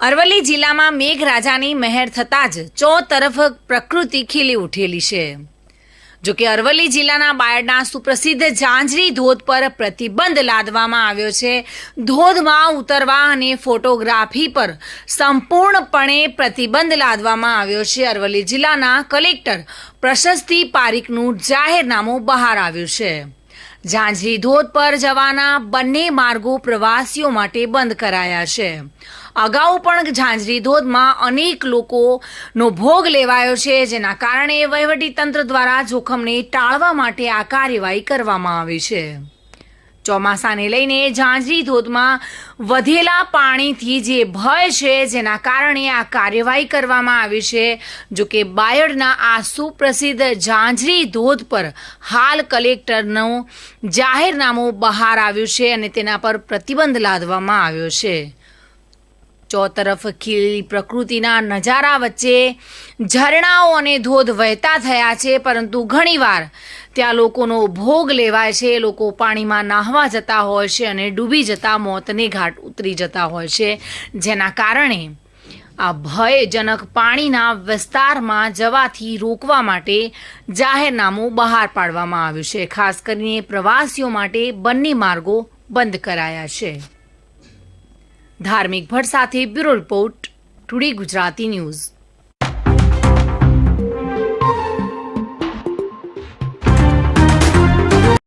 અરવલ્લી જિલ્લામાં મેઘરાજાની મહેર થતાં જ ચો તરફ પ્રકૃતિ ખીલી ઉઠેલી છે. જો કે અરવલ્લી જિલ્લાના બાયડના સુપ્રસિદ્ધ ઝાંઝરી ધોધ પર પ્રતિબંધ લાદવામાં આવ્યો છે. ધોધમાં ઉતરવા અને ફોટોગ્રાફી પર સંપૂર્ણપણે પ્રતિબંધ લાદવામાં આવ્યો છે. અરવલ્લી જિલ્લાના કલેક્ટર પ્રશસ્તિ પારીખનું જાહેરનામું બહાર આવ્યું છે. ઝાંઝરી ધોધ પર જવાના બંને માર્ગો પ્રવાસીઓ માટે બંધ કરાયા છે. અગાઉ પણ ઝાંઝરી ધોધમાં અનેક લોકોનો ભોગ લેવાયો છે, જેના કારણે વહીવટીતંત્ર દ્વારા જોખમને ટાળવા માટે આ કાર્યવાહી કરવામાં આવી છે. ચોમાસાને લઈને ઝાંઝરી ધોધમાં વધેલા પાણીથી જે ભય છે, જેના કારણે આ કાર્યવાહી કરવામાં આવી છે. જો કે બાયડના આ સુપ્રસિદ્ધ ઝાંઝરી ધોધ પર હાલ કલેક્ટરનું જાહેરનામું બહાર આવ્યું છે અને તેના પર પ્રતિબંધ લાદવામાં આવ્યો છે. ચોતરફ ખીલી પ્રકૃતિના નજારા વચ્ચે ઝરણાઓ અને ધોધ વહેતા થયા છે, પરંતુ ઘણીવાર ત્યાં લોકોનો ભોગ લેવાય છે, લોકો પાણીમાં નાહવા જતા હોય છે અને ડૂબી જતા મોતને ઘાટ ઉતરી જતા હોય છે, જેના કારણે આ ભયજનક પાણીના વિસ્તારમાં જવાથી રોકવા માટે જાહેરનામું બહાર પાડવામાં આવ્યું છે. ખાસ કરીને પ્રવાસીઓ માટે બંને માર્ગો બંધ કરાયા છે. ધાર્મિક ભટ્ટ સાથે bureau report today Gujarati news.